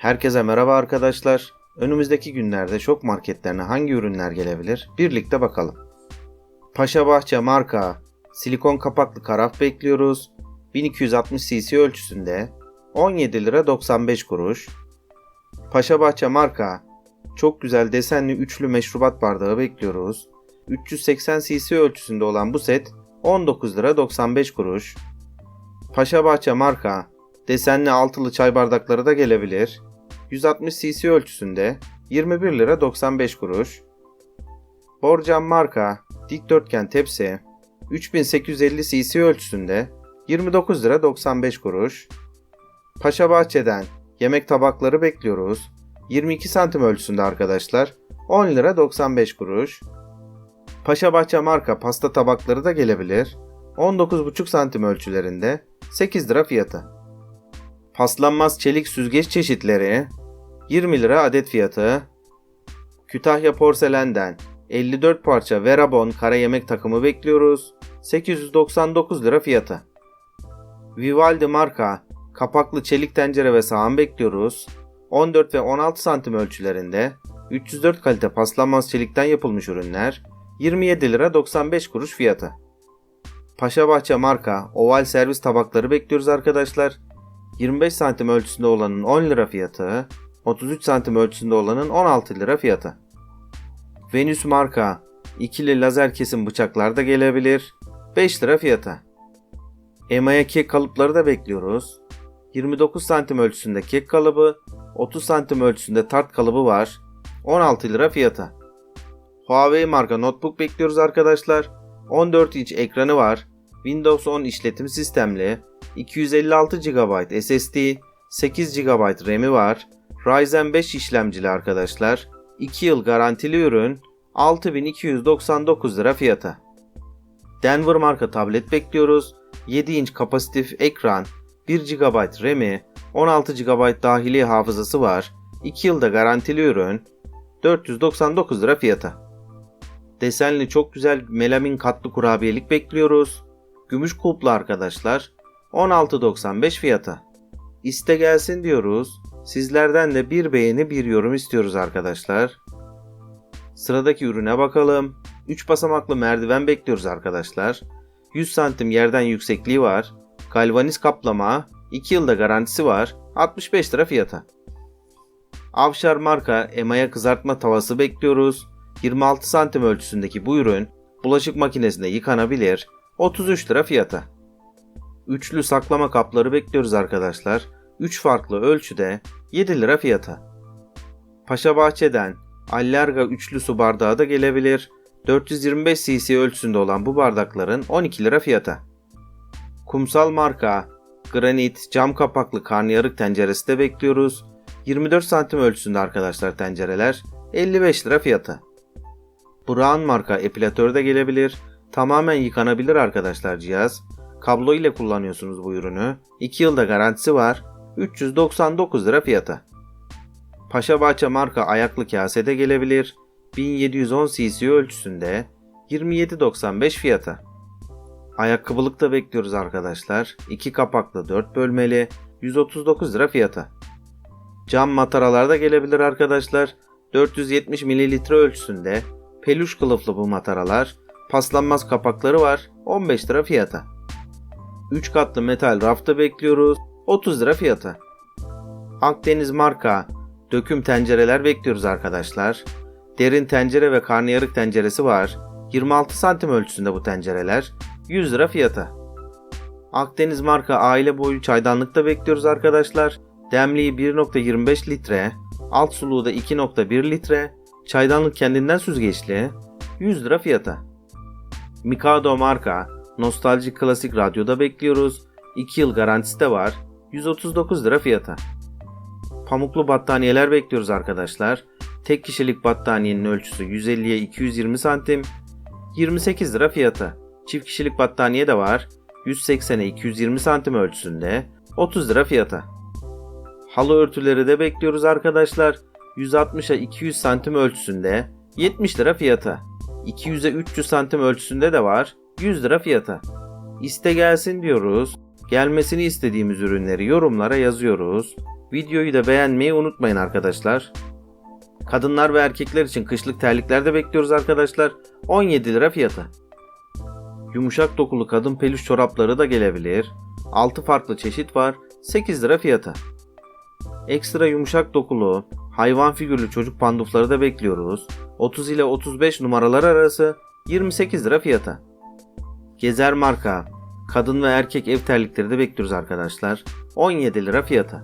Herkese merhaba arkadaşlar. Önümüzdeki günlerde şok marketlerine hangi ürünler gelebilir? Birlikte bakalım. Paşa Bahçe marka silikon kapaklı karaf bekliyoruz. 1260 cc ölçüsünde 17 lira 95 kuruş. Paşa Bahçe marka çok güzel desenli üçlü meşrubat bardağı bekliyoruz. 380 cc ölçüsünde olan bu set 19 lira 95 kuruş. Paşa Bahçe marka desenli altılı çay bardakları da gelebilir. 160 cc ölçüsünde 21 lira 95 kuruş. Borcam marka dikdörtgen tepsi 3850 cc ölçüsünde 29 lira 95 kuruş. Paşa Bahçe'den yemek tabakları bekliyoruz. 22 santim ölçüsünde arkadaşlar. 10 lira 95 kuruş. Paşa Bahçe marka pasta tabakları da gelebilir. 19,5 santim ölçülerinde 8 lira fiyatı. Paslanmaz çelik süzgeç çeşitleri 20 lira adet fiyatı. Kütahya porselenden 54 parça Verabon kara yemek takımı bekliyoruz. 899 lira fiyatı. Vivaldi marka kapaklı çelik tencere ve sahan bekliyoruz. 14 ve 16 santim ölçülerinde 304 kalite paslanmaz çelikten yapılmış ürünler 27 lira 95 kuruş fiyatı. Paşabahçe marka oval servis tabakları bekliyoruz arkadaşlar. 25 santim ölçüsünde olanın 10 lira fiyatı, 33 santim ölçüsünde olanın 16 lira fiyatı. Venüs marka ikili lazer kesim bıçaklar da gelebilir. 5 lira fiyatı. Emaya kek kalıpları da bekliyoruz. 29 santim ölçüsünde kek kalıbı, 30 santim ölçüsünde tart kalıbı var. 16 lira fiyatı. Huawei marka notebook bekliyoruz arkadaşlar. 14 inç ekranı var. Windows 10 işletim sistemli. 256 GB SSD, 8 GB RAM'i var. Ryzen 5 işlemcili arkadaşlar. 2 yıl garantili ürün. 6299 lira fiyatı. Denver marka tablet bekliyoruz. 7 inç kapasitif ekran, 1 GB RAM'i, 16 GB dahili hafızası var. 2 yılda garantili ürün. 499 lira fiyatı. Desenli çok güzel melamin katlı kurabiyelik bekliyoruz. Gümüş kulplu arkadaşlar. 16.95 fiyatı. İste gelsin diyoruz. Sizlerden de bir beğeni bir yorum istiyoruz arkadaşlar. Sıradaki ürüne bakalım. 3 basamaklı merdiven bekliyoruz arkadaşlar. 100 santim yerden yüksekliği var. Galvaniz kaplama. 2 yılda garantisi var. 65 lira fiyatı. Avşar marka emaya kızartma tavası bekliyoruz. 26 santim ölçüsündeki bu ürün bulaşık makinesinde yıkanabilir. 33 lira fiyatı. Üçlü saklama kapları bekliyoruz arkadaşlar. 3 farklı ölçüde 7 lira fiyatı. Paşa Bahçe'den Allarga üçlü su bardağı da gelebilir. 425 cc ölçüsünde olan bu bardakların 12 lira fiyatı. Kumsal marka granit cam kapaklı karnıyarık tenceresi de bekliyoruz. 24 santim ölçüsünde arkadaşlar tencereler 55 lira fiyatı. Brown marka epilatör de gelebilir. Tamamen yıkanabilir arkadaşlar cihaz. Kablo ile kullanıyorsunuz bu ürünü. 2 yılda garantisi var. 399 lira fiyatı. Paşa Bahçe marka ayaklı kase de gelebilir. 1710 cc ölçüsünde 27.95 fiyatı. Ayakkabılık da bekliyoruz arkadaşlar. 2 kapaklı 4 bölmeli 139 lira fiyatı. Cam mataralar da gelebilir arkadaşlar. 470 ml ölçüsünde peluş kılıflı bu mataralar. Paslanmaz kapakları var. 15 lira fiyatı. 3 katlı metal rafta bekliyoruz. 30 lira fiyatı. Akdeniz marka döküm tencereler bekliyoruz arkadaşlar. Derin tencere ve karnıyarık tenceresi var. 26 santim ölçüsünde bu tencereler. 100 lira fiyatı. Akdeniz marka aile boyu çaydanlık da bekliyoruz arkadaşlar. Demliği 1.25 litre, alt suluğu da 2.1 litre, çaydanlık kendinden süzgeçli, 100 lira fiyatı. Mikado marka, nostaljik klasik radyoda bekliyoruz. 2 yıl garantisi de var. 139 lira fiyatı. Pamuklu battaniyeler bekliyoruz arkadaşlar. Tek kişilik battaniyenin ölçüsü 150'ye 220 santim. 28 lira fiyatı. Çift kişilik battaniye de var. 180'e 220 santim ölçüsünde. 30 lira fiyatı. Halı örtüleri de bekliyoruz arkadaşlar. 160'a 200 santim ölçüsünde. 70 lira fiyatı. 200'e 300 santim ölçüsünde de var. 100 lira fiyatı. İste gelsin diyoruz. Gelmesini istediğimiz ürünleri yorumlara yazıyoruz. Videoyu da beğenmeyi unutmayın arkadaşlar. Kadınlar ve erkekler için kışlık terlikler de bekliyoruz arkadaşlar. 17 lira fiyatı. Yumuşak dokulu kadın peluş çorapları da gelebilir. 6 farklı çeşit var. 8 lira fiyatı. Ekstra yumuşak dokulu, hayvan figürlü çocuk pandufları da bekliyoruz. 30 ile 35 numaralar arası 28 lira fiyatı. Gezer marka, kadın ve erkek ev terlikleri de bekliyoruz arkadaşlar. 17 lira fiyatı.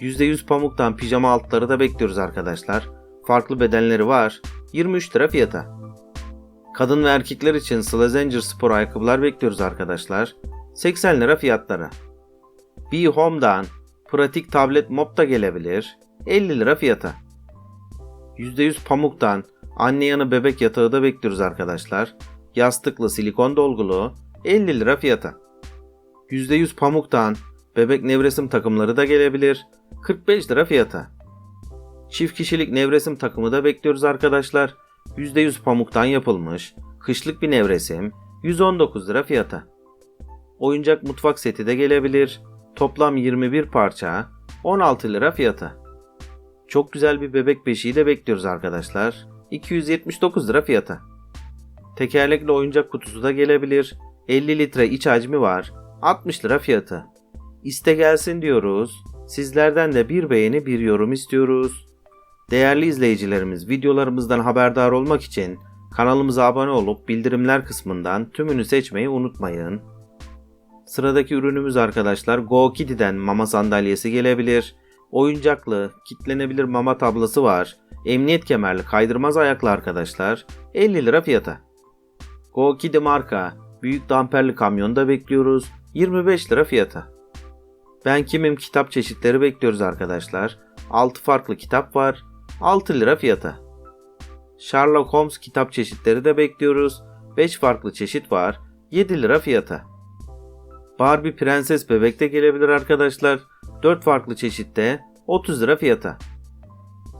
%100 pamuktan pijama altları da bekliyoruz arkadaşlar. Farklı bedenleri var. 23 lira fiyatı. Kadın ve erkekler için Slazenger spor ayakkabılar bekliyoruz arkadaşlar. 80 lira fiyatları. Be Home'dan pratik tablet mop da gelebilir. 50 lira fiyatı. %100 pamuktan anne yanı bebek yatağı da bekliyoruz arkadaşlar. Yastıklı silikon dolgulu 50 lira fiyatı. %100 pamuktan bebek nevresim takımları da gelebilir. 45 lira fiyatı. Çift kişilik nevresim takımı da bekliyoruz arkadaşlar. %100 pamuktan yapılmış. Kışlık bir nevresim. 119 lira fiyatı. Oyuncak mutfak seti de gelebilir. Toplam 21 parça. 16 lira fiyatı. Çok güzel bir bebek beşiği de bekliyoruz arkadaşlar. 279 lira fiyatı. Tekerlekli oyuncak kutusu da gelebilir. 50 litre iç hacmi var. 60 lira fiyatı. İste gelsin diyoruz. Sizlerden de bir beğeni bir yorum istiyoruz. Değerli izleyicilerimiz videolarımızdan haberdar olmak için kanalımıza abone olup bildirimler kısmından tümünü seçmeyi unutmayın. Sıradaki ürünümüz arkadaşlar Go Kitty'den mama sandalyesi gelebilir. Oyuncaklı, kitlenebilir mama tablası var. Emniyet kemerli kaydırmaz ayaklı arkadaşlar. 50 lira fiyata. Go Kitty marka büyük damperli kamyon da bekliyoruz. 25 lira fiyata. Ben kimim kitap çeşitleri bekliyoruz arkadaşlar. 6 farklı kitap var. 6 lira fiyata. Sherlock Holmes kitap çeşitleri de bekliyoruz. 5 farklı çeşit var. 7 lira fiyata. Barbie Prenses Bebek de gelebilir arkadaşlar. 4 farklı çeşitte 30 lira fiyata.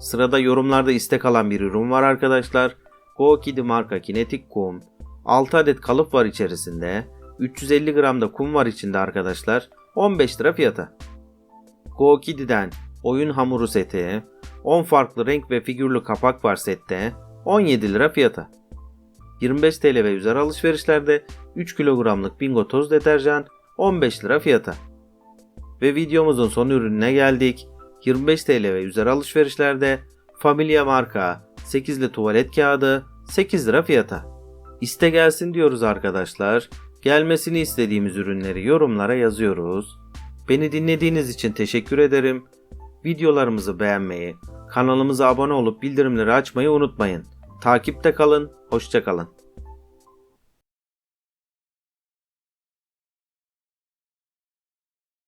Sırada yorumlarda istek alan bir ürün var arkadaşlar. Go marka kinetik kum. 6 adet kalıp var içerisinde. 350 gram da kum var içinde arkadaşlar. 15 lira fiyata. Go Kiddy'den oyun hamuru seti. 10 farklı renk ve figürlü kapak var sette. 17 lira fiyata. 25 TL ve üzeri alışverişlerde 3 kilogramlık bingo toz deterjan 15 lira fiyata. Ve videomuzun son ürününe geldik. 25 TL ve üzeri alışverişlerde Familia marka 8'li tuvalet kağıdı 8 lira fiyata. İste gelsin diyoruz arkadaşlar. Gelmesini istediğimiz ürünleri yorumlara yazıyoruz. Beni dinlediğiniz için teşekkür ederim. Videolarımızı beğenmeyi, kanalımıza abone olup bildirimleri açmayı unutmayın. Takipte kalın, hoşçakalın.